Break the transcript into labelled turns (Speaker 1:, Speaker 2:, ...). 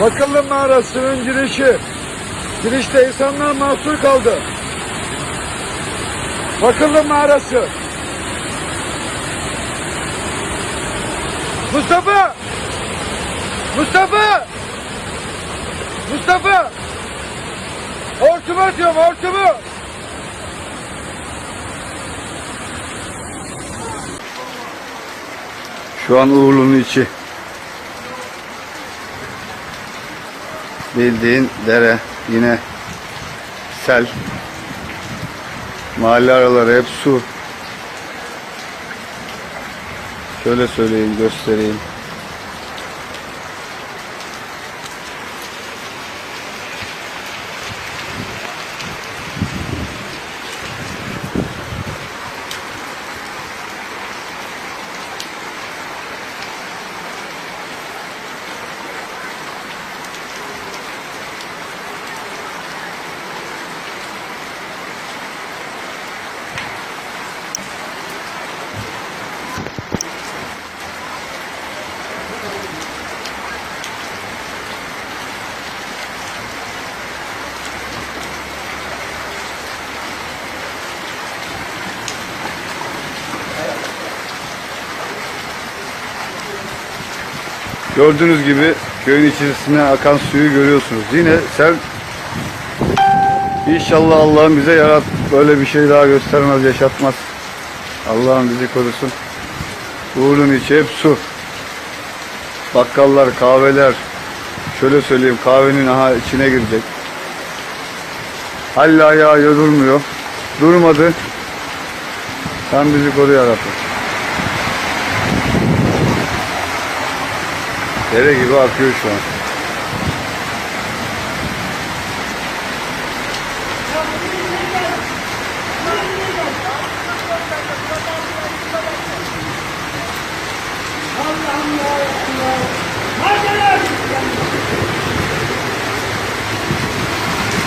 Speaker 1: Bakıllı mağarasının girişi. Girişte insanlar mahsur kaldı. Bakıllı mağarası. Mustafa! Mustafa! Mustafa! Hortumu atıyorum hortumu! Şu an Uğurlu'nun içi. Bildiğin dere yine sel. Mahalle araları hep su. Şöyle söyleyeyim göstereyim. Gördüğünüz gibi köyün içerisine akan suyu görüyorsunuz. Yine sel İnşallah Allah'ım bize yarat böyle bir şey daha göstermez, yaşatmaz. Allah'ım bizi korusun. Uğur'un içi hep su. Bakkallar, kahveler. Şöyle söyleyeyim kahvenin aha içine girecek. Halla yağıyor durmuyor. Durmadı. Sen bizi koru yarabbim. Dere gibi akıyor şu an.